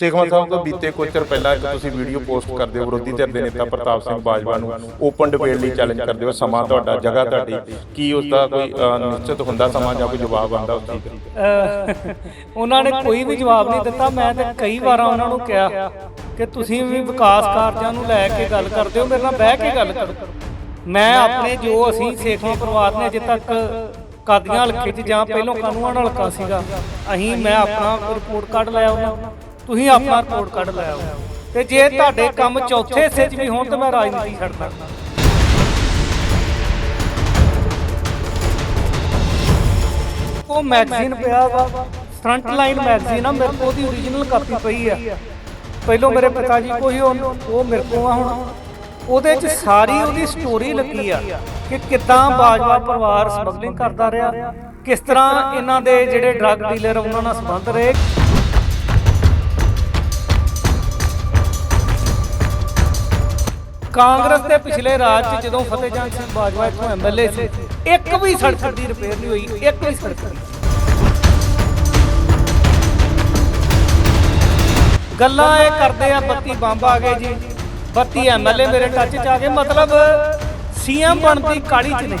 ਸੇਖਵਾਂ ਸਾਹਿਬ, ਤੋਂ ਬੀਤੇ ਕੁਝ ਚਿਰ ਪਹਿਲਾਂ ਇੱਕ ਤੁਸੀਂ ਵੀਡੀਓ ਪੋਸਟ ਕਰਦੇ ਹੋ, ਵਿਰੋਧੀ ਧਿਰ ਦੇ ਨੇਤਾ ਪ੍ਰਤਾਪ ਸਿੰਘ ਬਾਜਵਾ ਨੂੰ ਓਪਨ ਡਿਬੇਟ ਲਈ ਚੈਲੰਜ ਕਰਦੇ ਹੋ, ਸਮਾਂ ਤੁਹਾਡਾ, ਜਗ੍ਹਾ ਤੁਹਾਡੀ, ਕੀ ਉਸ ਦਾ ਕੋਈ ਨਿਸ਼ਚਿਤ ਹੁੰਦਾ ਸਮਾਂ ਜਾਂ ਕੋਈ ਜਵਾਬ ਆਉਂਦਾ ਉਸ ਦਾ? ਉਹਨਾਂ ਨੇ ਕੋਈ ਵੀ ਜਵਾਬ ਨਹੀਂ ਦਿੱਤਾ, ਮੈਂ ਤੇ ਕਈ ਵਾਰਾਂ ਉਹਨਾਂ ਨੂੰ ਕਿਹਾ ਕਿ ਤੁਸੀਂ ਵੀ ਵਿਕਾਸ ਕਾਰਜਾਂ ਨੂੰ ਲੈ ਕੇ ਗੱਲ ਕਰਦੇ ਹੋ, ਮੇਰੇ ਨਾਲ ਬਹਿ ਕੇ ਗੱਲ ਕਰੋ। ਮੈਂ ਆਪਣੇ ਜੋ ਅਸੀਂ ਸੇਖਵਾਂ ਪਰਿਵਾਰ ਨੇ ਅਜੇ ਤੱਕ ਕਾਦੀਆਂ ਹਲਕੇ 'ਚ ਜਾਂ ਪਹਿਲੋਂ ਕਾਨੂੰਨ ਹਲਕਾ ਸੀਗਾ, ਅਸੀਂ, ਮੈਂ ਆਪਣਾ ਰਿਪੋਰਟ ਕਾਰਡ ਲਾਇਆ ਉਹਨਾਂ ਤੁਸੀਂ ਆਪਣਾ ਰਿਪੋਰਟ ਕੱਢ ਲਿਆ ਤੇ ਜੇ ਤੁਹਾਡੇ ਕੰਮ ਚੌਥੇ ਹਿੱਸੇ 'ਚ ਵੀ ਹੋਣ ਤਾਂ ਮੈਂ ਰਾਜਨੀਤੀ ਛੱਡਦਾ ਉਹ ਮੈਗਜ਼ੀਨ ਪਿਆ ਵਾ। ਫਰੰਟ ਲਾਈਨ ਮੈਗਜ਼ੀਨ ਆ, ਮੇਰੇ ਕੋਲ ਉਹਦੀ ਓਰੀਜਨਲ ਕਾਪੀ ਪਈ ਆ। ਪਹਿਲੋਂ ਮੇਰੇ ਪਿਤਾ ਜੀ ਕੋਈ ਉਹ ਉਹ ਮੇਰੇ ਕੋਲ ਆ ਹੁਣ। ਉਹਦੇ 'ਚ ਸਾਰੀ ਉਹਦੀ ਸਟੋਰੀ ਲੱਗੀ ਆ ਕਿ ਕਿੱਦਾਂ ਬਾਜਵਾ ਪਰਿਵਾਰ ਸਮਗਲਿੰਗ ਕਰਦਾ ਰਿਹਾ, ਕਿਸ ਤਰ੍ਹਾਂ ਇਹਨਾਂ ਦੇ ਜਿਹੜੇ ਡਰੱਗ ਡੀਲਰ ਉਹਨਾਂ ਨਾਲ ਸੰਬੰਧ ਰਹੇ। ਕਾਂਗਰਸ ਦੇ ਪਿਛਲੇ ਰਾਜ 'ਚ ਜਦੋਂ ਫਤਿਹਜੰਗ ਸਿੰਘ ਬਾਜਵਾ ਇੱਥੋਂ ਐਮਐਲਏ ਸੀ, ਇੱਕ ਵੀ ਸੜਕ ਦੀ ਰਿਪੇਅਰ ਨਹੀਂ ਹੋਈ, ਇੱਕ ਵੀ ਸੜਕ ਨਹੀਂ ਗੱਲਾਂ ਇਹ ਕਰਦੇ ਆ, ਬੱਤੀ ਬੰਬ ਆ ਗਏ ਜੀ। ਬੱਤੀ ਐਮਐਲਏ ਮੇਰੇ ਟੱਚ 'ਚ ਆ ਗਏ। ਮਤਲਬ ਸੀਐਮ ਬਣਦੀ ਕਾਲੀ 'ਚ ਨਹੀਂ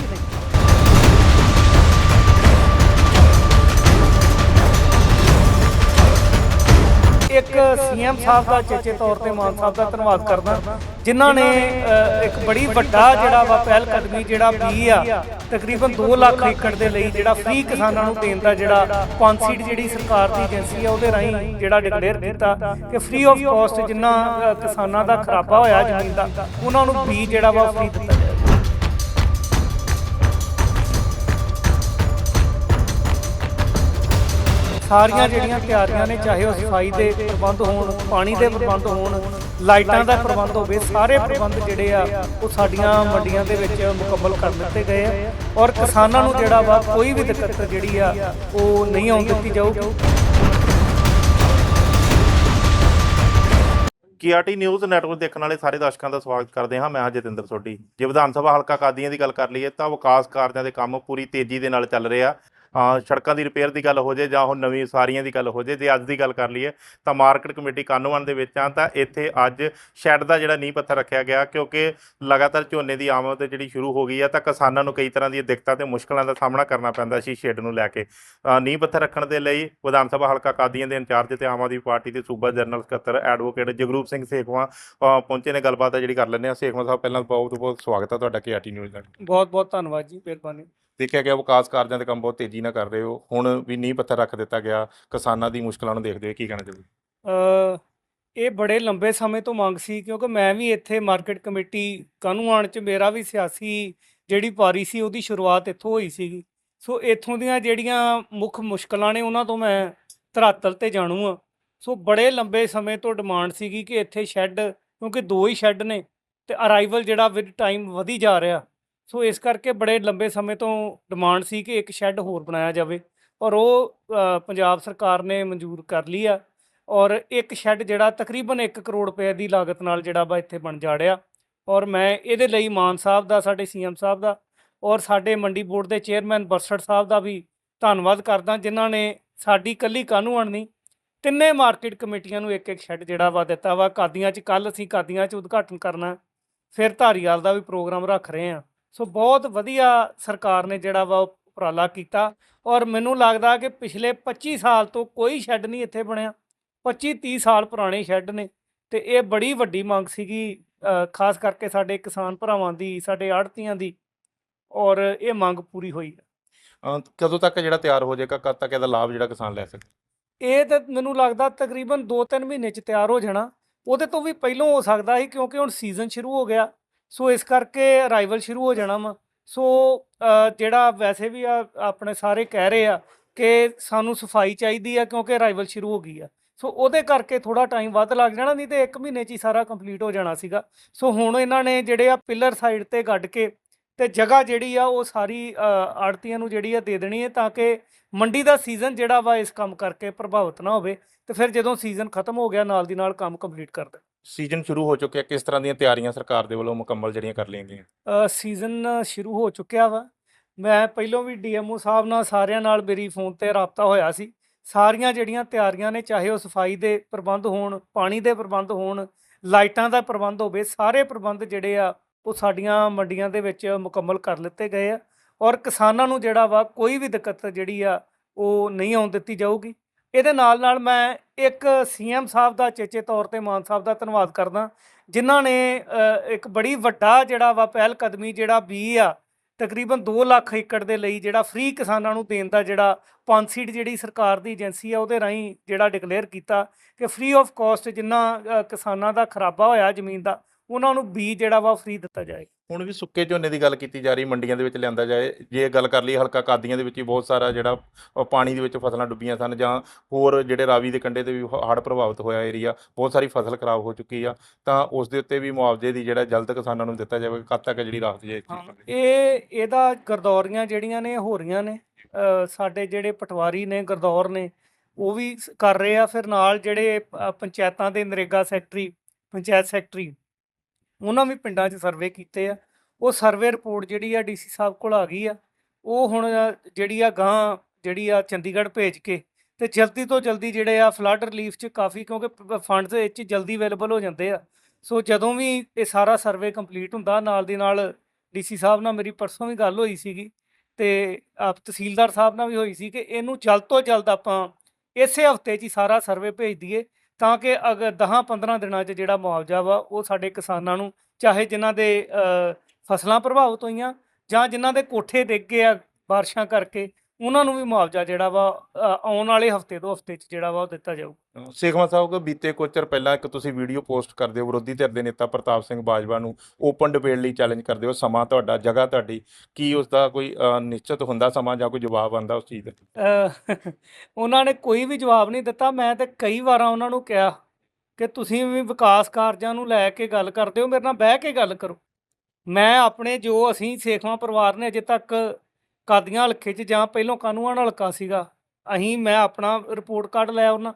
ਇੱਕ ਸੀਐਮ ਸਾਹਿਬ ਦਾ ਚੇਚੇ ਤੌਰ ਤੇ ਮਾਨ ਸਾਹਿਬ ਦਾ ਧੰਨਵਾਦ ਕਰਦਾ ਜਿਨ੍ਹਾਂ ਨੇ ਅ, ਇੱਕ ਬੜੀ ਵੱਡਾ ਜਿਹੜਾ ਵਾ ਪਹਿਲ ਕਦਮੀ ਜਿਹੜਾ ਵੀ ਆ ਤਕਰੀਬਨ 2 ਲੱਖ ਏਕੜ ਦੇ ਲਈ ਜਿਹੜਾ ਫ੍ਰੀ ਕਿਸਾਨਾਂ ਨੂੰ ਦੇਣ ਦਾ ਜਿਹੜਾ ਕੌਨਸੀਡ ਜਿਹੜੀ ਸਰਕਾਰ ਦੀ ਏਜੰਸੀ ਆ ਉਹਦੇ ਰਾਹੀਂ ਜਿਹੜਾ ਡਿਕਲੇਅਰ ਕੀਤਾ ਕਿ ਫ੍ਰੀ ਆਫ ਕਾਸਟ ਜਿੰਨਾ ਕਿਸਾਨਾਂ ਦਾ ਖਰਾਬਾ ਹੋਇਆ ਜ਼ਮੀਨ ਦਾ ਉਹਨਾਂ ਨੂੰ ਬੀਜ ਜਿਹੜਾ ਵਾ ਫ੍ਰੀ ਦਿੱਤਾ ਜਾਏਗਾ ਸਾਰੀਆਂ ਜਿਹੜੀਆਂ ਤਿਆਰੀਆਂ ਨੇ, ਚਾਹੇ ਉਹ ਸਫ਼ਾਈ ਦੇ ਪ੍ਰਬੰਧ ਹੋਣ, ਪਾਣੀ ਦੇ ਪ੍ਰਬੰਧ ਹੋਣ, ਲਾਈਟਾਂ ਦਾ ਪ੍ਰਬੰਧ ਹੋਵੇ, ਸਾਰੇ ਪ੍ਰਬੰਧ ਜਿਹੜੇ ਆ, ਉਹ ਸਾਡੀਆਂ ਮੰਡੀਆਂ ਦੇ ਵਿੱਚ ਮੁਕੰਮਲ ਕਰ ਦਿੱਤੇ ਗਏ ਆ। ਔਰ ਕਿਸਾਨਾਂ ਨੂੰ ਜਿਹੜਾ ਵਾ, ਕੋਈ ਵੀ ਦਿੱਕਤ ਜਿਹੜੀ ਆ, ਉਹ ਨਹੀਂ ਆਉਣ ਦਿੱਤੀ ਜਾਊਗੀ। ਕੇਆਰਟੀ ਨਿਊਜ਼ ਨੈਟਵਰਕ ਦੇਖਣ ਵਾਲੇ ਸਾਰੇ ਦਰਸ਼ਕਾਂ ਦਾ ਸਵਾਗਤ ਕਰਦੇ ਹਾਂ। ਮੈਂ ਹਾਂ ਜਤਿੰਦਰ ਸੋਢੀ। ਜੇ ਵਿਧਾਨ ਸਭਾ ਹਲਕਾ ਕਾਦੀਆਂ ਦੀ ਗੱਲ ਕਰ ਲਈਏ, ਤਾਂ ਵਿਕਾਸ ਕਾਰਜਾਂ ਦੇ ਕੰਮ ਪੂਰੀ ਤੇਜ਼ੀ ਦੇ ਨਾਲ ਚੱਲ ਰਹੇ ਆ। ਸੜਕਾਂ ਦੀ ਰਿਪੇਅਰ ਦੀ ਗੱਲ ਹੋ ਜੇ ਜਾਂ ਹੁਣ ਨਵੀਂ ਸਾਰੀਆਂ ਦੀ ਗੱਲ ਹੋ ਜੇ ਜੇ ਅੱਜ ਦੀ ਗੱਲ ਕਰ ਲਈਏ, ਤਾਂ ਮਾਰਕੀਟ ਕਮੇਟੀ ਕਾਨੂੰਨ ਦੇ ਵਿੱਚ ਆ, ਤਾਂ ਇੱਥੇ ਅੱਜ ਸ਼ੈੱਡ ਦਾ ਜਿਹੜਾ ਨੀਂਹ ਪੱਥਰ ਰੱਖਿਆ ਗਿਆ, ਕਿਉਂਕਿ ਲਗਾਤਾਰ ਝੋਨੇ ਦੀ ਆਮਦ ਜਿਹੜੀ ਸ਼ੁਰੂ ਹੋ ਗਈ ਆ, ਤਾਂ ਕਿਸਾਨਾਂ ਨੂੰ ਕਈ ਤਰ੍ਹਾਂ ਦੀਆਂ ਦਿੱਕਤਾਂ ਤੇ ਮੁਸ਼ਕਲਾਂ ਦਾ ਸਾਹਮਣਾ ਕਰਨਾ ਪੈਂਦਾ ਸੀ ਸ਼ੈੱਡ ਨੂੰ ਲੈ ਕੇ। ਨੀਂਹ ਪੱਥਰ ਰੱਖਣ ਦੇ ਲਈ ਵਿਧਾਨ ਸਭਾ ਹਲਕਾ ਕਾਦੀਆਂ ਦੇ ਇੰਚਾਰਜ ਤੇ ਆਮ ਆਦਮੀ ਪਾਰਟੀ ਦੇ ਸੂਬਾ ਜਨਰਲ ਸਕੱਤਰ ਐਡਵੋਕੇਟ ਜਗਰੂਪ ਸਿੰਘ ਸੇਖਵਾਂ ਪਹੁੰਚੇ ਨੇ, ਗੱਲਬਾਤ ਆ ਜਿਹੜੀ ਕਰ ਲੈਂਦੇ ਆ ਸੇਖਵਾਂ ਸਾਹਿਬ, ਪਹਿਲਾਂ ਬਹੁਤ ਬਹੁਤ ਸਵਾਗਤ ਆ ਤੁਹਾਡਾ ਕੇਆਰਟੀ ਨਿਊਜ਼ ਦਾ। ਬਹੁਤ ਬਹੁਤ ਧੰਨਵਾਦ ਜੀ, ਮਿਹਰਬਾਨੀ। ਦੇਖਿਆ ਗਿਆ ਵਿਕਾਸ ਕਾਰਜਾਂ ਦੇ ਕੰਮ ਬਹੁਤ ਤੇਜ਼ੀ ਨਾਲ ਕਰ ਰਹੇ ਹੋ। ਹੁਣ ਵੀ ਨੀਂਹ ਪੱਥਰ ਰੱਖ ਦਿੱਤਾ ਗਿਆ। ਕਿਸਾਨਾਂ ਦੀ ਮੁਸ਼ਕਲਾਂ ਨੂੰ ਦੇਖਦੇ ਹੋਏ ਕੀ ਕਹਿਣਾ ਚਾਹੁੰਦੇ ਅ, ਇਹ ਬੜੇ ਲੰਬੇ ਸਮੇਂ ਤੋਂ ਮੰਗ ਸੀ ਕਿਉਂਕਿ ਮੈਂ ਵੀ ਇੱਥੇ ਮਾਰਕੀਟ ਕਮੇਟੀ ਕਾਹਨੂੰ ਆਉਣ ਚ ਮੇਰਾ ਵੀ ਸਿਆਸੀ ਜਿਹੜੀ ਪਾਰੀ ਸੀ ਉਹਦੀ ਸ਼ੁਰੂਆਤ ਇੱਥੋਂ ਹੋਈ ਸੀਗੀ। ਸੋ ਇੱਥੋਂ ਦੀਆਂ ਜਿਹੜੀਆਂ ਮੁੱਖ ਮੁਸ਼ਕਲਾਂ ਨੇ ਉਹਨਾਂ ਤੋਂ ਮੈਂ ਧਰਾਤਲ ਤੇ ਜਾਣੂ ਆ ਸੋ ਬੜੇ ਲੰਬੇ ਸਮੇਂ ਤੋਂ ਡਿਮਾਂਡ ਸੀਗੀ ਕਿ ਇੱਥੇ ਸ਼ੈੱਡ ਕਿਉਂਕਿ ਦੋ ਹੀ ਸ਼ੈੱਡ ਨੇ ਤੇ ਅਰਾਈਵਲ ਜਿਹੜਾ ਵਿਦ ਟਾਈਮ ਵਧੀ ਜਾ ਰਿਹਾ। ਸੋ ਇਸ ਕਰਕੇ ਬੜੇ ਲੰਬੇ ਸਮੇਂ ਤੋਂ ਡਿਮਾਂਡ ਸੀ ਕਿ ਇੱਕ ਸ਼ੈੱਡ ਹੋਰ ਬਣਾਇਆ ਜਾਵੇ ਔਰ ਉਹ ਪੰਜਾਬ ਸਰਕਾਰ ਨੇ ਮਨਜ਼ੂਰ ਕਰ ਲਈ ਆ ਔਰ ਇੱਕ ਸ਼ੈੱਡ ਜਿਹੜਾ ਤਕਰੀਬਨ 1 ਕਰੋੜ ਰੁਪਏ ਦੀ ਲਾਗਤ ਨਾਲ ਜਿਹੜਾ ਵਾ ਇੱਥੇ ਬਣ ਜਾ ਰਿਹਾ ਔਰ ਮੈਂ ਇਹਦੇ ਲਈ ਮਾਨ ਸਾਹਿਬ ਦਾ, ਸਾਡੇ ਸੀਐਮ ਸਾਹਿਬ ਦਾ ਔਰ ਸਾਡੇ ਮੰਡੀ ਬੋਰਡ ਦੇ ਚੇਅਰਮੈਨ ਬਰਸਟ ਸਾਹਿਬ ਦਾ ਵੀ ਧੰਨਵਾਦ ਕਰਦਾ ਜਿਨ੍ਹਾਂ ਨੇ ਸਾਡੀ ਕੱਲੀ ਕਾਨੂੰਨ ਨਹੀਂ ਤਿੰਨੇ ਮਾਰਕੀਟ ਕਮੇਟੀਆਂ ਨੂੰ ਇੱਕ ਇੱਕ ਸ਼ੈੱਡ ਜਿਹੜਾ ਵਾ ਦਿੱਤਾ ਵਾ। ਕਾਦੀਆਂ 'ਚ ਕੱਲ ਅਸੀਂ ਕਾਦੀਆਂ 'ਚ ਉਦਘਾਟਨ ਕਰਨਾ। ਫਿਰ ਧਾਰੀਵਾਲ ਦਾ ਵੀ ਪ੍ਰੋਗਰਾਮ ਰੱਖ ਰਹੇ ਆ ਸੋ ਬਹੁਤ ਵਧੀਆ ਸਰਕਾਰ ਨੇ ਜਿਹੜਾ ਵਾ ਉਪਰਾਲਾ ਕੀਤਾ ਔਰ ਮੈਨੂੰ ਲੱਗਦਾ ਕਿ ਪਿਛਲੇ 25 ਸਾਲ ਤੋਂ ਕੋਈ ਸ਼ੈੱਡ ਨਹੀਂ ਇੱਥੇ ਬਣਿਆ। 25 30 ਸਾਲ ਪੁਰਾਣੇ ਸ਼ੈੱਡ ਨੇ ਤੇ ਇਹ ਬੜੀ ਵੱਡੀ ਮੰਗ ਸੀਗੀ ਖਾਸ ਕਰਕੇ ਸਾਡੇ ਕਿਸਾਨ ਭਰਾਵਾਂ ਦੀ ਸਾਡੇ ਆੜਤੀਆਂ ਦੀ ਔਰ ਇਹ ਮੰਗ ਪੂਰੀ ਹੋਈ ਹੈ। ਕਦੋਂ ਤੱਕ ਜਿਹੜਾ ਤਿਆਰ ਹੋ ਜਾਏਗਾ ਕਦ ਤੱਕ ਇਹਦਾ ਲਾਭ ਜਿਹੜਾ ਕਿਸਾਨ ਲੈ ਸਕਦਾ? ਇਹ ਤਾਂ ਮੈਨੂੰ ਲੱਗਦਾ ਤਕਰੀਬਨ 2-3 ਮਹੀਨੇ ਚ ਤਿਆਰ ਹੋ ਜਾਣਾ। ਉਹਦੇ ਤੋਂ ਵੀ ਪਹਿਲਾਂ ਹੋ ਸਕਦਾ ਸੀ ਕਿਉਂਕਿ ਹੁਣ ਸੀਜ਼ਨ ਸ਼ੁਰੂ ਹੋ ਗਿਆ। ਸੋ ਇਸ ਕਰਕੇ ਅਰਾਈਵਲ ਸ਼ੁਰੂ ਹੋ ਜਾਣਾ ਵਾ। ਸੋ ਜਿਹੜਾ ਵੈਸੇ ਵੀ ਆ, ਆਪਣੇ ਸਾਰੇ ਕਹਿ ਰਹੇ ਆ ਕਿ ਸਾਨੂੰ ਸਫ਼ਾਈ ਚਾਹੀਦੀ ਆ ਕਿਉਂਕਿ ਅਰਾਈਵਲ ਸ਼ੁਰੂ ਹੋ ਗਈ ਆ। ਸੋ ਉਹਦੇ ਕਰਕੇ ਥੋੜਾ ਟਾਈਮ ਵੱਧ ਲੱਗ ਜਾਣਾ, ਨਹੀਂ ਤੇ 1 ਮਹੀਨੇ 'ਚ ਹੀ ਸਾਰਾ ਕੰਪਲੀਟ ਹੋ ਜਾਣਾ ਸੀਗਾ। ਸੋ ਹੁਣ ਇਹਨਾਂ ਨੇ ਜਿਹੜੇ ਆ ਪਿਲਰ ਸਾਈਡ ਤੇ ਗੱਡ ਕੇ ਤੇ ਜਗ੍ਹਾ ਜਿਹੜੀ ਆ ਉਹ ਸਾਰੀ ਆੜਤੀਆਂ ਨੂੰ ਜਿਹੜੀ ਆ ਦੇ ਦੇਣੀ ਹੈ ਤਾਂ ਕਿ ਮੰਡੀ ਦਾ ਸੀਜ਼ਨ ਜਿਹੜਾ ਵਾ ਇਸ ਕੰਮ ਕਰਕੇ ਪ੍ਰਭਾਵਿਤ ਨਾ ਹੋਵੇ ਤੇ ਫਿਰ ਜਦੋਂ ਸੀਜ਼ਨ ਖਤਮ ਹੋ ਗਿਆ, ਨਾਲ ਦੀ ਨਾਲ ਕੰਮ ਕੰਪਲੀਟ ਕਰ ਦੇ ਸੀਜ਼ਨ ਸ਼ੁਰੂ ਹੋ ਚੁੱਕਿਆ, ਕਿਸ ਤਰ੍ਹਾਂ ਦੀਆਂ ਤਿਆਰੀਆਂ ਸਰਕਾਰ ਦੇ ਵੱਲੋਂ ਮੁਕੰਮਲ ਜਿਹੜੀਆਂ ਕਰ ਲਈਆਂ ਗਈਆਂ? ਸੀਜ਼ਨ ਸ਼ੁਰੂ ਹੋ ਚੁੱਕਿਆ ਵਾ। ਮੈਂ ਪਹਿਲਾਂ ਵੀ ਡੀਐਮਓ ਸਾਹਿਬ ਨਾਲ ਸਾਰਿਆਂ ਨਾਲ ਮੇਰੀ ਫੋਨ ਤੇ ਰਾਬਤਾ ਹੋਇਆ ਸੀ। ਸਾਰੀਆਂ ਜਿਹੜੀਆਂ ਤਿਆਰੀਆਂ ਨੇ, ਚਾਹੇ ਉਹ ਸਫ਼ਾਈ ਦੇ ਪ੍ਰਬੰਧ ਹੋਣ, ਪਾਣੀ ਦੇ ਪ੍ਰਬੰਧ ਹੋਣ, ਲਾਈਟਾਂ ਦਾ ਪ੍ਰਬੰਧ ਹੋਵੇ, ਸਾਰੇ ਪ੍ਰਬੰਧ ਜਿਹੜੇ ਆ, ਉਹ ਸਾਡੀਆਂ ਮੰਡੀਆਂ ਦੇ ਵਿੱਚ ਮੁਕੰਮਲ ਕਰ ਲਿੱਤੇ ਗਏ ਆ। ਔਰ ਕਿਸਾਨਾਂ ਨੂੰ ਜਿਹੜਾ ਵਾ, ਕੋਈ ਵੀ ਦਿੱਕਤ ਜਿਹੜੀ ਆ, ਉਹ ਨਹੀਂ ਆਉਣ ਦਿੱਤੀ ਜਾਊਗੀ। ਇਹਦੇ ਨਾਲ ਨਾਲ ਮੈਂ ਇੱਕ ਸੀਐਮ ਸਾਹਿਬ ਦਾ, ਚੇਚੇ ਤੌਰ ਤੇ ਮਾਨ ਸਾਹਿਬ ਦਾ ਧੰਨਵਾਦ ਕਰਦਾ, ਜਿਨ੍ਹਾਂ ਨੇ ਇੱਕ ਬੜੀ ਵੱਡਾ ਜਿਹੜਾ ਵਾ ਪਹਿਲ ਕਦਮੀ ਜਿਹੜਾ ਬੀ ਆ, ਤਕਰੀਬਨ 2 ਲੱਖ ਏਕੜ ਦੇ ਲਈ ਜਿਹੜਾ ਫ੍ਰੀ ਕਿਸਾਨਾਂ ਨੂੰ ਦੇਣ ਦਾ ਜਿਹੜਾ ਪੰਸੀਡ ਜਿਹੜੀ ਸਰਕਾਰ ਦੀ ਏਜੰਸੀ ਆ, ਉਹਦੇ ਰਾਹੀਂ ਜਿਹੜਾ ਡਿਕਲੇਅਰ ਕੀਤਾ ਕਿ ਫ੍ਰੀ ਆਫ ਕਾਸਟ ਜਿੰਨਾ ਕਿਸਾਨਾਂ ਦਾ ਖਰਾਬਾ ਹੋਇਆ ਜ਼ਮੀਨ ਦਾ, ਉਹਨਾਂ ਨੂੰ ਬੀ ਜਿਹੜਾ ਵਾ ਫ੍ਰੀ ਦਿੱਤਾ ਜਾਏਗਾ। ਹੁਣ ਵੀ ਸੁੱਕੇ ਝੋਨੇ ਦੀ ਗੱਲ ਕੀਤੀ ਜਾ ਰਹੀ ਮੰਡੀਆਂ ਦੇ ਵਿੱਚ ਲਿਆਂਦਾ ਜਾਏ ਜੇ ਗੱਲ ਕਰ ਲਈ ਹਲਕਾ ਕਾਦੀਆਂ ਦੇ ਵਿੱਚ ਵੀ ਬਹੁਤ ਸਾਰਾ ਜਿਹੜਾ ਅ, ਪਾਣੀ ਦੇ ਵਿੱਚ ਫਸਲਾਂ ਡੁੱਬੀਆਂ ਸਨ ਜਾਂ ਹੋਰ ਜਿਹੜੇ ਰਾਵੀ ਦੇ ਕੰਢੇ ਤੇ ਵੀ ਹੜ੍ਹ ਪ੍ਰਭਾਵਿਤ ਹੋਇਆ ਏਰੀਆ ਬਹੁਤ ਸਾਰੀ ਫਸਲ ਖਰਾਬ ਹੋ ਚੁੱਕੀ ਆ ਤਾਂ ਉਸ ਦੇ ਉੱਤੇ ਵੀ ਮੁਆਵਜ਼ੇ ਦੀ ਜਿਹੜਾ ਜਲਦ ਕਿਸਾਨਾਂ ਨੂੰ ਦਿੱਤਾ ਜਾਵੇ ਕਦ ਤੱਕ ਜਿਹੜੀ ਰਾਹਤ ਜੇ ਹਾਂ ਇਹ ਇਹਦਾ ਗਰਦੌਰੀਆਂ ਜਿਹੜੀਆਂ ਨੇ ਹੋ ਰਹੀਆਂ ਨੇ ਅ, ਸਾਡੇ ਜਿਹੜੇ ਪਟਵਾਰੀ ਨੇ ਗਰਦੌਰ ਨੇ ਉਹ ਵੀ ਸ- ਕਰ ਰਹੇ ਆ ਫਿਰ ਨਾਲ ਜਿਹੜੇ ਅ, ਪੰਚਾਇਤਾਂ ਦੇ ਨਰੇਗਾ ਸੈਕਟਰੀ ਪੰਚਾਇਤ ਸੈਕਟਰੀ ਉਹਨਾਂ ਵੀ ਪਿੰਡਾਂ 'ਚ ਸਰਵੇ ਕੀਤੇ ਆ। ਉਹ ਸਰਵੇ ਰਿਪੋਰਟ ਜਿਹੜੀ ਆ ਡੀਸੀ ਸਾਹਿਬ ਕੋਲ ਆ ਗਈ ਆ। ਉਹ ਹੁਣ ਜਿਹੜੀ ਆ ਗਾਂ ਜਿਹੜੀ ਆ ਚੰਡੀਗੜ੍ਹ ਭੇਜ ਕੇ ਤੇ ਜਲਦੀ ਤੋਂ ਜਲਦੀ ਜਿਹੜੇ ਆ ਫਲੱਡ ਰਿਲੀਫ 'ਚ ਕਾਫੀ ਕਿਉਂਕਿ ਫੰਡਸ ਇਹ 'ਚ ਜਲਦੀ ਅਵੇਲੇਬਲ ਹੋ ਜਾਂਦੇ ਆ। ਸੋ ਜਦੋਂ ਵੀ ਇਹ ਸਾਰਾ ਸਰਵੇ ਕੰਪਲੀਟ ਹੁੰਦਾ, ਨਾਲ ਦੀ ਨਾਲ ਡੀਸੀ ਸਾਹਿਬ ਨਾਲ ਮੇਰੀ ਪਰਸੋਂ ਵੀ ਗੱਲ ਹੋਈ ਸੀਗੀ ਤੇ ਆਪ ਤਹਿਸੀਲਦਾਰ ਸਾਹਿਬ ਨਾਲ ਵੀ ਹੋਈ ਸੀ ਕਿ ਇਹਨੂੰ ਜਲਦ ਤੋਂ ਜਲਦ ਆਪਾਂ ਇਸੇ ਹਫ਼ਤੇ 'ਚ ਹੀ ਸਾਰਾ ਸਰਵੇ ਭੇਜ ਦਈਏ। ਤਾਂ ਕਿ ਅਗਰ 10-15 ਦਿਨਾਂ 'ਚ ਜਿਹੜਾ ਮੁਆਵਜ਼ਾ ਵਾ, ਉਹ ਸਾਡੇ ਕਿਸਾਨਾਂ ਨੂੰ, ਚਾਹੇ ਜਿਨ੍ਹਾਂ ਦੇ ਫਸਲਾਂ ਪ੍ਰਭਾਵਿਤ ਹੋਈਆਂ ਜਾਂ ਜਿਨ੍ਹਾਂ ਦੇ ਕੋਠੇ ਡਿੱਗ ਗਏ ਆ, ਬਾਰਿਸ਼ਾਂ ਕਰਕੇ ਉਹਨਾਂ ਨੂੰ ਵੀ ਮੁਆਵਜ਼ਾ ਜਿਹੜਾ ਵਾ ਅ, ਆਉਣ ਵਾਲੇ ਹਫ਼ਤੇ ਦੋ ਹਫ਼ਤੇ 'ਚ ਜਿਹੜਾ ਵਾ ਉਹ ਦਿੱਤਾ ਜਾਊ। ਸੇਖਵਾਂ ਸਾਹਿਬ ਕੋ ਬੀਤੇ ਕੁਝ ਚਿਰ ਪਹਿਲਾਂ ਇੱਕ ਤੁਸੀਂ ਵੀਡੀਓ ਪੋਸਟ ਕਰਦੇ ਹੋ ਵਿਰੋਧੀ ਧਿਰ ਦੇ ਨੇਤਾ ਪ੍ਰਤਾਪ ਸਿੰਘ ਬਾਜਵਾ ਨੂੰ ਓਪਨ ਡਿਬੇਟ ਲਈ ਚੈਲੰਜ ਕਰਦੇ ਹੋ ਸਮਾਂ ਤੁਹਾਡਾ ਜਗ੍ਹਾ ਤੁਹਾਡੀ ਕੀ ਉਸ ਦਾ ਕੋਈ ਅ, ਨਿਸ਼ਚਿਤ ਹੁੰਦਾ ਸਮਾਂ ਜਾਂ ਕੋਈ ਜਵਾਬ ਆਂਦਾ ਉਸ ਚੀਜ਼ ਦਾ? ਉਹਨਾਂ ਨੇ ਕੋਈ ਵੀ ਜਵਾਬ ਨਹੀਂ ਦਿੱਤਾ ਮੈਂ ਤੇ ਕਈ ਵਾਰਾਂ ਉਹਨਾਂ ਨੂੰ ਕਿਹਾ ਕਿ ਤੁਸੀਂ ਵੀ ਵਿਕਾਸ ਕਾਰਜਾਂ ਨੂੰ ਲੈ ਕੇ ਗੱਲ ਕਰਦੇ ਹੋ ਮੇਰੇ ਨਾਲ ਬਹਿ ਕੇ ਗੱਲ ਕਰੋ। ਮੈਂ ਆਪਣੇ ਜੋ ਅਸੀਂ ਸੇਖਵਾਂ ਪਰਿਵਾਰ ਨੇ ਅਜੇ ਤੱਕ ਕਾਦੀਆਂ ਹਲਕੇ 'ਚ ਜਾਂ ਪਹਿਲੋਂ ਕਾਨੂੰਨ ਹਲਕਾ ਸੀਗਾ ਅਸੀਂ ਮੈਂ ਆਪਣਾ ਰਿਪੋਰਟ ਕਾਰਡ ਲੈ ਆਉਣਾ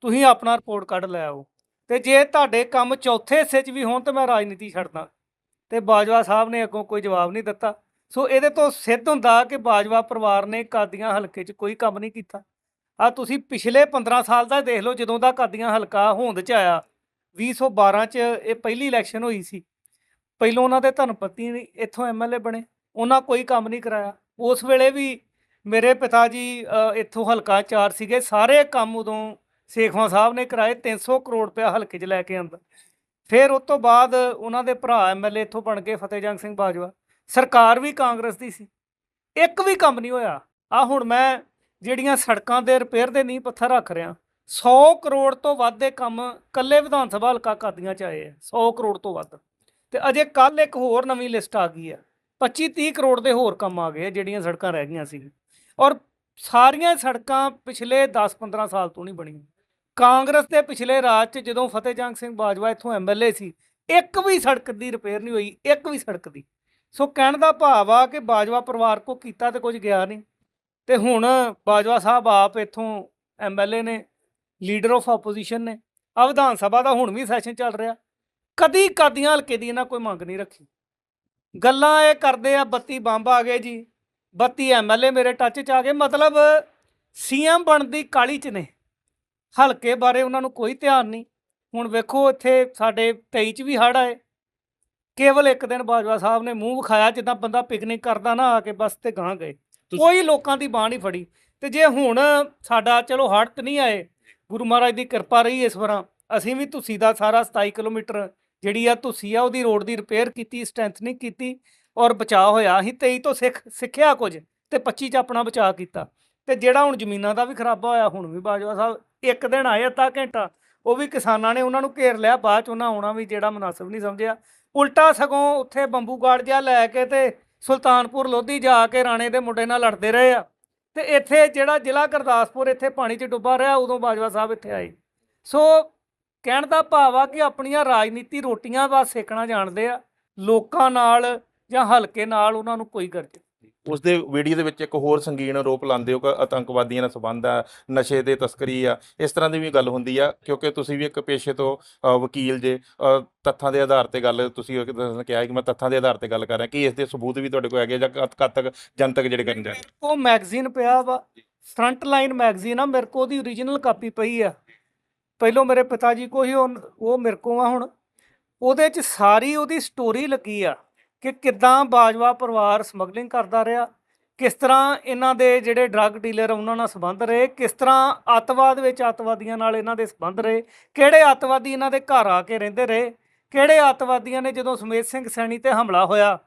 ਤੁਸੀਂ ਆਪਣਾ ਰਿਪੋਰਟ ਕਾਰਡ ਲੈ ਆਓ। ਤੇ ਜੇ ਤੁਹਾਡੇ ਕੰਮ ਚੌਥੇ ਹਿੱਸੇ 'ਚ ਵੀ ਹੋਣ ਤਾਂ ਮੈਂ ਰਾਜਨੀਤੀ ਛੱਡਦਾ। ਤੇ ਬਾਜਵਾ ਸਾਹਿਬ ਨੇ ਅੱਗੋਂ ਕੋਈ ਜਵਾਬ ਨਹੀਂ ਦਿੱਤਾ। ਸੋ ਇਹਦੇ ਤੋਂ ਸਿੱਧ ਹੁੰਦਾ ਕਿ ਬਾਜਵਾ ਪਰਿਵਾਰ ਨੇ ਕਾਦੀਆਂ ਹਲਕੇ 'ਚ ਕੋਈ ਕੰਮ ਨਹੀਂ ਕੀਤਾ। ਆ ਤੁਸੀਂ ਪਿਛਲੇ 15 ਸਾਲ ਦਾ ਦੇਖ ਲਓ, ਜਦੋਂ ਦਾ ਕਾਦੀਆਂ ਹਲਕਾ ਹੋਂਦ 'ਚ ਆਇਆ 2012 'ਚ ਇਹ ਪਹਿਲੀ ਇਲੈਕਸ਼ਨ ਹੋਈ ਸੀ। ਪਹਿਲੋਂ ਉਹਨਾਂ ਦੇ ਧਨਪਤੀ ਨੇ ਇੱਥੋਂ ਐਮਐਲਏ ਬਣੇ, ਉਹਨਾਂ ਕੋਈ ਕੰਮ ਨਹੀਂ ਕਰਾਇਆ। ਉਸ ਵੇਲੇ ਵੀ ਮੇਰੇ ਪਿਤਾ ਜੀ ਇੱਥੋਂ ਹਲਕਾ ਚਾਰ ਸੀਗੇ। ਸਾਰੇ ਕੰਮ ਉਦੋਂ ਸੇਖਵਾਂ ਸਾਹਿਬ ਨੇ ਕਰਾਏ 300 ਕਰੋੜ ਰੁਪਇਆ ਹਲਕੇ 'ਚ ਲੈ ਕੇ ਆਂਦਾ। ਫਿਰ ਉਸ ਤੋਂ ਬਾਅਦ ਉਹਨਾਂ ਦੇ ਭਰਾ ਐਮਐਲਏ ਇੱਥੋਂ ਬਣ ਗਏ ਫਤਿਹਜੰਗ ਸਿੰਘ ਬਾਜਵਾ। ਸਰਕਾਰ ਵੀ ਕਾਂਗਰਸ ਦੀ ਸੀ। ਇੱਕ ਵੀ ਕੰਮ ਨਹੀਂ ਹੋਇਆ। ਆ ਹੁਣ ਮੈਂ ਜਿਹੜੀਆਂ ਸੜਕਾਂ ਦੇ ਰਿਪੇਅਰ ਦੇ ਨੀਂਹ ਪੱਥਰ ਰੱਖ ਰਿਹਾ 100 ਕਰੋੜ ਤੋਂ ਵੱਧ ਦੇ ਕੰਮ ਕੱਲੇ ਵਿਧਾਨ ਸਭਾ ਹਲਕਾ ਕਰਦੀਆਂ ਚ ਆਏ ਆ। 100 ਕਰੋੜ ਤੋਂ ਵੱਧ। ਤੇ ਅਜੇ ਕੱਲ ਇੱਕ ਹੋਰ ਨਵੀਂ ਲਿਸਟ ਆ ਗਈ ਆ। 25 30 ਕਰੋੜ ਦੇ ਹੋਰ ਕੰਮ ਆ ਗਏ ਜਿਹੜੀਆਂ ਸੜਕਾਂ ਰਹਿ ਗਈਆਂ ਸੀ। ਔਰ ਸਾਰੀਆਂ ਸੜਕਾਂ ਪਿਛਲੇ 10 15 ਸਾਲ ਤੋਂ ਨਹੀਂ ਬਣੀਆਂ। ਕਾਂਗਰਸ ਦੇ ਪਿਛਲੇ ਰਾਜ 'ਚ ਜਦੋਂ ਫਤਿਹਜੰਗ ਸਿੰਘ ਬਾਜਵਾ ਇੱਥੋਂ ਐਮਐਲਏ ਸੀ, ਇੱਕ ਵੀ ਸੜਕ ਦੀ ਰਿਪੇਅਰ ਨਹੀਂ ਹੋਈ, ਇੱਕ ਵੀ ਸੜਕ ਦੀ। ਸੋ ਕਹਿਣ ਦਾ ਭਾਵ ਆ ਕਿ ਬਾਜਵਾ ਪਰਿਵਾਰ ਕੋ ਕੀਤਾ ਤੇ ਕੁਝ ਗਿਆ ਨਹੀਂ। ਤੇ ਹੁਣ ਬਾਜਵਾ ਸਾਹਿਬ ਆਪ ਇੱਥੋਂ ਐਮਐਲਏ ਨੇ, ਲੀਡਰ ਆਫ ਆਪੋਜੀਸ਼ਨ ਨੇ। ਆ ਵਿਧਾਨ ਸਭਾ ਦਾ ਹੁਣ ਵੀ ਸੈਸ਼ਨ ਚੱਲ ਰਿਹਾ। ਕਦੀ ਕਾਦੀਆਂ ਹਲਕੇ ਦੀ ਇਹਨਾਂ ਕੋਈ ਮੰਗ ਨਹੀਂ ਰੱਖੀ। ਗੱਲਾਂ ਇਹ ਕਰਦੇ ਆ 32 ਬੰਬ ਆ ਗਏ ਜੀ। 32 ਐਮਐਲਏ ਮੇਰੇ ਟੱਚ 'ਚ ਆ ਗਏ। ਮਤਲਬ ਸੀਐਮ ਬਣਨ ਦੀ ਕਾਲੀ 'ਚ ਨੇ। ਹਲਕੇ ਬਾਰੇ ਉਹਨਾਂ ਨੂੰ ਕੋਈ ਧਿਆਨ ਨਹੀਂ। ਹੁਣ ਵੇਖੋ ਇੱਥੇ ਸਾਡੇ 23 ਚ ਵੀ ਹੜ੍ਹ ਆਏ। ਕੇਵਲ ਇੱਕ ਦਿਨ ਬਾਜਵਾ ਸਾਹਿਬ ਨੇ ਮੂੰਹ ਵਿਖਾਇਆ ਜਿੱਦਾਂ ਬੰਦਾ ਪਿਕਨਿਕ ਕਰਦਾ ਨਾ ਆ ਕੇ ਬਸ ਤੇ ਗਾਂ ਗਏ। ਕੋਈ ਲੋਕਾਂ ਦੀ ਬਾਹ ਨਹੀਂ ਫੜੀ। ਤੇ ਜੇ ਹੁਣ ਸਾਡਾ ਚਲੋ ਹੜ੍ਹ ਤੇ ਨਹੀਂ ਆਏ ਗੁਰੂ ਮਹਾਰਾਜ ਦੀ ਕਿਰਪਾ ਰਹੀ ਇਸ ਵਾਰਾਂ ਅਸੀਂ ਵੀ ਤੁਸੀਂ ਦਾ ਸਾਰਾ 27 ਕਿਲੋਮੀਟਰ ਜਿਹੜੀ ਆ ਤੁਸੀਂ ਆ ਉਹਦੀ ਰੋਡ ਦੀ ਰਿਪੇਅਰ ਕੀਤੀ ਸਟਰੈਂਥਨਿੰਗ ਕੀਤੀ ਔਰ ਬਚਾਅ ਹੋਇਆ। ਅਸੀਂ 23 ਤੋਂ ਸਿੱਖ, ਸਿੱਖਿਆ ਕੁਝ ਤੇ 25 ਚ ਆਪਣਾ ਬਚਾਅ ਕੀਤਾ। ਤੇ ਜਿਹੜਾ ਹੁਣ ਜ਼ਮੀਨਾਂ ਦਾ ਵੀ ਖਰਾਬਾ ਹੋਇਆ, ਹੁਣ ਵੀ ਬਾਜਵਾ ਸਾਹਿਬ ਇੱਕ ਦਿਨ ਆਏ ਅੱਧਾ ਘੰਟਾ, ਉਹ ਵੀ ਕਿਸਾਨਾਂ ਨੇ ਉਹਨਾਂ ਨੂੰ ਘੇਰ ਲਿਆ, ਬਾਅਦ ਚ ਉਹਨਾਂ ਆਉਣਾ ਵੀ ਜਿਹੜਾ ਮੁਨਾਸਬ ਨਹੀਂ ਸਮਝਿਆ। ਉਲਟਾ ਸਗੋਂ ਉੱਥੇ ਬੰਬੂ ਗਾਰਡ ਜਿਹਾ ਲੈ ਕੇ ਤੇ ਸੁਲਤਾਨਪੁਰ ਲੋਧੀ ਜਾ ਕੇ ਰਾਣੇ ਦੇ ਮੁੰਡੇ ਨਾਲ ਲੜਦੇ ਰਹੇ ਆ। ਤੇ ਇੱਥੇ ਜਿਹੜਾ ਜ਼ਿਲ੍ਹਾ ਗੁਰਦਾਸਪੁਰ ਇੱਥੇ ਪਾਣੀ 'ਚ ਡੁੱਬਾ ਰਿਹਾ, ਉਦੋਂ ਬਾਜਵਾ ਸਾਹਿਬ ਇੱਥੇ ਆਏ। ਸੋ ਕਹਿਣ ਦਾ ਭਾਵ ਆ ਕਿ ਆਪਣੀਆਂ ਰਾਜਨੀਤੀ ਰੋਟੀਆਂ ਬਸ ਸੇਕਣਾ ਜਾਣਦੇ ਆ ਲੋਕਾਂ ਨਾਲ ਜਾਂ ਹਲਕੇ ਨਾਲ ਉਹਨਾਂ ਨੂੰ ਕੋਈ ਗਰਜ। ਉਸ ਦੇ ਵੀਡੀਓ ਦੇ ਵਿੱਚ ਇੱਕ ਹੋਰ ਸੰਗੀਨ ਆਰੋਪ ਲਾਉਂਦੇ ਹੋ ਕਿ ਆਤੰਕਵਾਦੀਆਂ ਨਾਲ ਸੰਬੰਧ ਆ ਨਸ਼ੇ ਦੇ ਤਸਕਰੀ ਆ ਇਸ ਤਰ੍ਹਾਂ ਦੀ ਵੀ ਗੱਲ ਹੁੰਦੀ ਆ ਕਿਉਂਕਿ ਤੁਸੀਂ ਵੀ ਇੱਕ ਪੇਸ਼ੇ ਤੋਂ ਵਕੀਲ ਜੇ ਤੱਥਾਂ ਦੇ ਆਧਾਰ ਤੇ ਗੱਲ ਤੁਸੀਂ ਕਿਹਾ ਕਿ ਮੈਂ ਤੱਥਾਂ ਦੇ ਆਧਾਰ ਤੇ ਗੱਲ ਕਰ ਰਿਹਾ ਕਿ ਇਸ ਦੇ ਸਬੂਤ ਵੀ ਤੁਹਾਡੇ ਕੋਲ ਹੈਗੇ ਜਾਂ ਕਦ ਕਦ ਤੱਕ ਜਨਤਕ ਜਿਹੜੇ ਕਰਨ ਜਾ ਰਹੇ ਉਹ ਮੈਗਜ਼ੀਨ ਪਿਆ ਵਾ ਫਰੰਟ ਲਾਈਨ ਮੈਗਜ਼ੀਨ ਆ ਮੇਰੇ ਕੋਲ ਦੀ origignal ਕਾਪੀ ਪਈ ਆ। ਪਹਿਲੋਂ ਮੇਰੇ ਪਿਤਾ ਜੀ ਕੋ ਹੀ ਉਹ ਉਹ ਮੇਰੇ ਕੋ ਆ ਹੁਣ। ਉਹਦੇ ਚ ਸਾਰੀ ਉਹਦੀ ਸਟੋਰੀ ਲੱਗੀ ਆ ਕਿ ਕਿੱਦਾਂ ਬਾਜਵਾ ਪਰਿਵਾਰ ਸਮਗਲਿੰਗ ਕਰਦਾ ਰਿਹਾ, ਕਿਸ ਤਰ੍ਹਾਂ ਇਹਨਾਂ ਦੇ ਜਿਹੜੇ ਡਰੱਗ ਡੀਲਰ ਉਹਨਾਂ ਨਾਲ ਸੰਬੰਧ ਰਹੇ, ਕਿਸ ਤਰ੍ਹਾਂ ਅੱਤਵਾਦ ਵਿੱਚ ਅੱਤਵਾਦੀਆਂ ਨਾਲ ਇਹਨਾਂ ਦੇ ਸੰਬੰਧ ਰਹੇ, ਕਿਹੜੇ ਅੱਤਵਾਦੀ ਇਹਨਾਂ ਦੇ ਘਰ ਆ ਕੇ ਰਹਿੰਦੇ ਰਹੇ, ਕਿਹੜੇ ਅੱਤਵਾਦੀਆਂ ਨੇ ਜਦੋਂ ਸੁਮੇਧ ਸਿੰਘ ਸੈਣੀ ਤੇ ਹਮਲਾ ਹੋਇਆ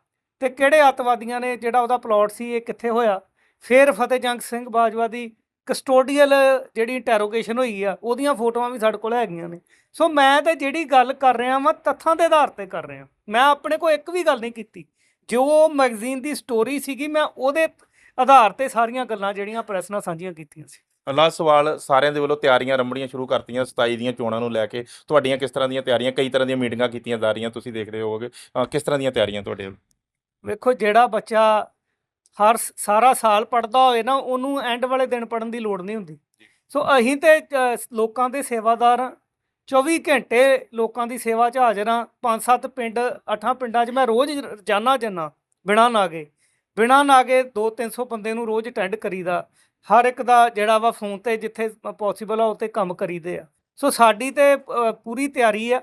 ਤੇ ਕਿਹੜੇ ਅੱਤਵਾਦੀਆਂ ਨੇ ਜਿਹੜਾ ਉਹਦਾ ਪਲਾਟ ਸੀ, ਇਹ ਕਿੱਥੇ ਹੋਇਆ। ਫਿਰ ਫਤਿਹਜੰਗ ਸਿੰਘ ਬਾਜਵਾ ਦੀ ਕਸਟੋਡੀਅਲ ਜਿਹੜੀ ਇੰਟਰੋਗੇਸ਼ਨ ਹੋਈ ਆ ਉਹਦੀਆਂ ਫੋਟੋਆਂ ਵੀ ਸਾਡੇ ਕੋਲ ਹੈਗੀਆਂ ਨੇ। ਸੋ ਮੈਂ ਤੇ ਜਿਹੜੀ ਗੱਲ ਕਰ ਰਿਹਾ ਵਾਂ ਤੱਥਾਂ ਦੇ ਆਧਾਰ ਤੇ ਕਰ ਰਿਹਾ। ਮੈਂ ਆਪਣੇ ਕੋਲ ਇੱਕ ਵੀ ਗੱਲ ਨਹੀਂ ਕੀਤੀ। ਜੋ ਮੈਗਜ਼ੀਨ ਦੀ ਸਟੋਰੀ ਸੀਗੀ ਮੈਂ ਉਹਦੇ ਆਧਾਰ ਤੇ ਸਾਰੀਆਂ ਗੱਲਾਂ ਜਿਹੜੀਆਂ ਪ੍ਰੈਸ ਨਾਲ ਸਾਂਝੀਆਂ ਕੀਤੀਆਂ ਸੀ। ਲਾਸਟ ਸਵਾਲ ਸਾਰਿਆਂ ਦੇ ਵੱਲੋਂ ਤਿਆਰੀਆਂ ਰੰਭਣੀਆਂ ਸ਼ੁਰੂ ਕਰਤੀਆਂ 27 ਦੀਆਂ ਚੋਣਾਂ ਨੂੰ ਲੈ ਕੇ। ਤੁਹਾਡੀਆਂ ਕਿਸ ਤਰ੍ਹਾਂ ਦੀਆਂ ਤਿਆਰੀਆਂ? ਕਈ ਤਰ੍ਹਾਂ ਦੀਆਂ ਮੀਟਿੰਗਾਂ ਕੀਤੀਆਂ ਜਾ ਰਹੀਆਂ ਤੁਸੀਂ ਦੇਖ ਰਹੇ ਹੋਵੋਗੇ ਕਿਸ ਤਰ੍ਹਾਂ ਦੀਆਂ ਤਿਆਰੀਆਂ ਤੁਹਾਡੇ? ਵੇਖੋ ਜਿਹੜਾ ਬੱਚਾ ਹਰ ਸਾਰਾ ਸਾਲ ਪੜਦਾ ਹੋਵੇ ਨਾ ਉਹਨੂੰ ਐਂਡ ਵਾਲੇ ਦਿਨ ਪੜਨ ਦੀ ਲੋੜ ਨਹੀਂ ਹੁੰਦੀ। ਸੋ ਅਸੀਂ ਤੇ ਅ, ਲੋਕਾਂ ਦੇ ਸੇਵਾਦਾਰ ਹਾਂ। 24 ਘੰਟੇ ਲੋਕਾਂ ਦੀ ਸੇਵਾ 'ਚ ਹਾਜ਼ਰ ਹਾਂ। ਪੰਜ ਸੱਤ ਪਿੰਡ ਅੱਠਾਂ ਪਿੰਡਾਂ 'ਚ ਮੈਂ ਰੋਜ਼ ਰ- ਜਾਨਾ ਜੰਨਾ ਬਿਨਾਂ ਨਾਗੇ। ਬਿਨਾਂ ਨਾਗੇ 2-300 ਬੰਦੇ ਨੂੰ ਰੋਜ਼ ਅਟੈਂਡ ਕਰੀਦਾ। ਹਰ ਇੱਕ ਦਾ ਜਿਹੜਾ ਵਾ ਫੋਨ ਤੇ ਜਿੱਥੇ ਪੋਸੀਬਲ ਆ ਉੱਤੇ ਕੰਮ ਕਰੀਦੇ ਆ। ਸੋ ਸਾਡੀ ਤੇ ਅ, ਪੂਰੀ ਤਿਆਰੀ ਆ।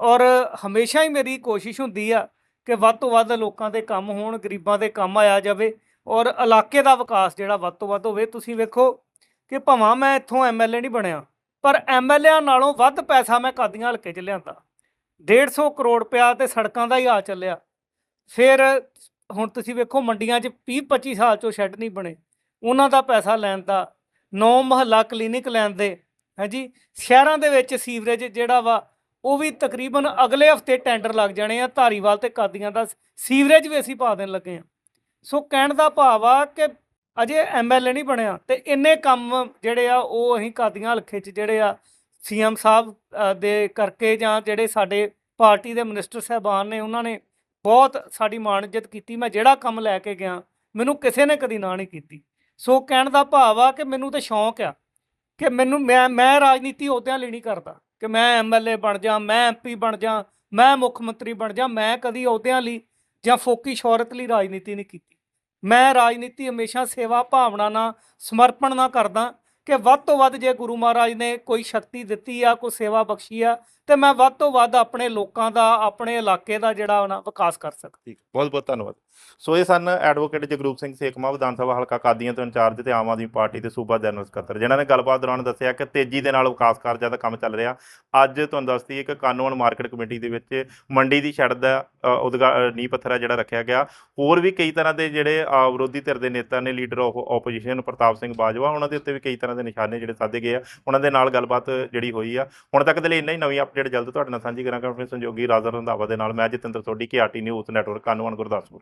ਔਰ ਹਮੇਸ਼ਾ ਹੀ ਮੇਰੀ ਕੋਸ਼ਿਸ਼ ਹੁੰਦੀ ਆ ਕਿ ਵੱਧ ਤੋਂ ਵੱਧ ਲੋਕਾਂ ਦੇ ਕੰਮ ਹੋਣ, ਗਰੀਬਾਂ ਦੇ ਕੰਮ ਆਇਆ ਜਾਵੇ ਔਰ ਇਲਾਕੇ ਦਾ ਵਿਕਾਸ ਜਿਹੜਾ ਵੱਧ ਤੋਂ ਵੱਧ ਹੋਵੇ। ਤੁਸੀਂ ਵੇਖੋ ਕਿ ਭਾਵਾਂ ਮੈਂ ਇੱਥੋਂ ਐਮਐਲਏ ਨਹੀਂ ਬਣਿਆ, ਪਰ ਐਮਐਲਏ ਨਾਲੋਂ ਵੱਧ ਪੈਸਾ ਮੈਂ ਕਾਦੀਆਂ ਹਲਕੇ 'ਚ ਲਿਆਂਦਾ। 150 ਕਰੋੜ ਰੁਪਇਆ ਤੇ ਸੜਕਾਂ ਦਾ ਹੀ ਆ ਚੱਲਿਆ। ਫਿਰ ਹੁਣ ਤੁਸੀਂ ਵੇਖੋ ਮੰਡੀਆਂ 'ਚ 20 25 ਸਾਲ 'ਚੋਂ ਸ਼ੈੱਡ ਨਹੀਂ ਬਣੇ। ਉਹਨਾਂ ਦਾ ਪੈਸਾ ਲੈਣ ਦਾ, ਨੌ ਮਹੱਲਾ ਕਲੀਨਿਕ ਲੈਣ ਦੇ ਹਾਂਜੀ ਸ਼ਹਿਰਾਂ ਦੇ ਵਿੱਚ ਸੀਵਰੇਜ ਜਿਹੜਾ ਵਾ ਉਹ ਵੀ ਤਕਰੀਬਨ ਅਗਲੇ ਹਫ਼ਤੇ ਟੈਂਡਰ ਲੱਗ ਜਾਣੇ ਆ, ਧਾਰੀਵਾਲ ਤੇ ਕਾਦੀਆਂ ਦਾ ਸੀਵਰੇਜ ਵੀ ਅਸੀਂ ਪਾ ਦੇਣ ਲੱਗੇ ਆ। ਸੋ ਕਹਿਣ ਦਾ ਭਾਵ ਆ ਕਿ ਅਜੇ ਐਮਐਲਏ ਨਹੀਂ ਬਣਿਆ ਤੇ ਇੰਨੇ ਕੰਮ ਜਿਹੜੇ ਆ ਉਹ ਅਸੀਂ ਕਾਦੀਆਂ ਹਲਕੇ 'ਚ ਜਿਹੜੇ ਆ ਸੀਐਮ ਸਾਹਿਬ ਦੇ ਕਰਕੇ ਜਾਂ ਜਿਹੜੇ ਸਾਡੇ ਪਾਰਟੀ ਦੇ ਮਿਨਿਸਟਰ ਸਾਹਿਬਾਨ ਨੇ, ਉਹਨਾਂ ਨੇ ਬਹੁਤ ਸਾਡੀ ਮਾਣ ਇੱਜ਼ਤ ਕੀਤੀ। ਮੈਂ ਜਿਹੜਾ ਕੰਮ ਲੈ ਕੇ ਗਿਆ, ਮੈਨੂੰ ਕਿਸੇ ਨੇ ਕਦੀ ਨਾ ਨਹੀਂ ਕੀਤੀ। ਸੋ ਕਹਿਣ ਦਾ ਭਾਵ ਆ ਕਿ ਮੈਨੂੰ ਤਾਂ ਸ਼ੌਂਕ ਆ ਕਿ ਮੈਨੂੰ, ਮੈਂ ਮੈਂ ਰਾਜਨੀਤੀ ਅਹੁਦਿਆਂ ਲਈ ਨਹੀਂ ਕਰਦਾ। ਕਿ ਮੈਂ ਐਮਐਲਏ ਬਣ ਜਾ, ਮੈਂ ਐਮਪੀ ਬਣ ਜਾ, ਮੈਂ ਮੁੱਖ ਮੰਤਰੀ ਬਣ ਜਾ, ਮੈਂ ਕਦੀ ਅਹੁਦਿਆਂ ਲਈ ਜਾਂ ਫੋਕੀ ਸ਼ੌਹਰਤ ਲਈ ਰਾਜਨੀਤੀ ਨਹੀਂ ਕੀਤੀ। ਮੈਂ ਰਾਜਨੀਤੀ ਹਮੇਸ਼ਾ ਸੇਵਾ ਭਾਵਨਾ ਨਾਲ, ਸਮਰਪਣ ਨਾਲ ਕਰਦਾ ਕਿ ਵੱਧ ਤੋਂ ਵੱਧ ਜੇ ਗੁਰੂ ਮਹਾਰਾਜ ਨੇ ਕੋਈ ਸ਼ਕਤੀ ਦਿੱਤੀ ਆ, ਕੋਈ ਸੇਵਾ ਬਖਸ਼ੀ ਆ ਤੇ ਮੈਂ ਵੱਧ ਤੋਂ ਵੱਧ ਆਪਣੇ ਲੋਕਾਂ ਦਾ ਆਪਣੇ ਇਲਾਕੇ ਦਾ ਜਿਹੜਾ ਨਾ ਵਿਕਾਸ ਕਰ ਸਕਾਂ। ਠੀਕ ਬਹੁਤ ਬਹੁਤ ਧੰਨਵਾਦ। ਸੋ ਇਹ ਸਨ ਐਡਵੋਕੇਟ ਜਗਰੂਪ ਸਿੰਘ ਸੇਖਮਾ ਵਿਧਾਨ ਸਭਾ ਹਲਕਾ ਕਾਦੀਆਂ ਤੋਂ ਇੰਚਾਰਜ ਤੇ ਆਮ ਆਦਮੀ ਪਾਰਟੀ ਦੇ ਸੂਬਾ ਜਨਰਲ ਸਕੱਤਰ ਜਿਨ੍ਹਾਂ ਨੇ ਗੱਲਬਾਤ ਦੌਰਾਨ ਦੱਸਿਆ ਕਿ ਤੇਜ਼ੀ ਦੇ ਨਾਲ ਵਿਕਾਸ ਕਾਰਜਾਂ ਦਾ ਕੰਮ ਚੱਲ ਰਿਹਾ। ਅੱਜ ਤੁਹਾਨੂੰ ਦੱਸਦੀ ਇੱਕ ਕਾਨੂੰਨ ਮਾਰਕੀਟ ਕਮੇਟੀ ਦੇ ਵਿੱਚ ਮੰਡੀ ਦੀ ਛੜ ਦਾ ਅ, ਉਦਘਾ ਨੀਂਹ ਪੱਥਰ ਹੈ ਜਿਹੜਾ ਰੱਖਿਆ ਗਿਆ। ਹੋਰ ਵੀ ਕਈ ਤਰ੍ਹਾਂ ਦੇ ਜਿਹੜੇ ਵਿਰੋਧੀ ਧਿਰ ਦੇ ਨੇਤਾ ਨੇ leader of opposition Partap Singh Bajwa ਉਹਨਾਂ ਦੇ ਉੱਤੇ ਵੀ ਕਈ ਤਰ੍ਹਾਂ ਦੇ ਨਿਸ਼ਾਨੇ ਜਿਹੜੇ ਸਾਧੇ ਗਏ ਆ। ਉਹਨਾਂ ਦੇ ਨਾਲ ਗੱਲਬਾਤ ਜਿਹੜੀ ਹੋਈ ਆ। ਹੁਣ ਤੱਕ ਦੇ ਲਈ ਇੰਨਾ ਹੀ ਨਵੀਂ ਅਪਡੇਟ ਜਲਦ ਤੁਹਾਡੇ ਨਾਲ ਸਾਂਝੀ ਕਰਾਂਗਾ ਆਪਣੇ ਸੰਯੋਗੀ ਰਾਜਾ ਰੰਧਾਵਾ ਦੇ ਨਾਲ। ਮੈਂ Jatinder Sodhi K RT news network ਕਾਨੂੰਨ ਗੁਰਦਾਸਪੁਰ।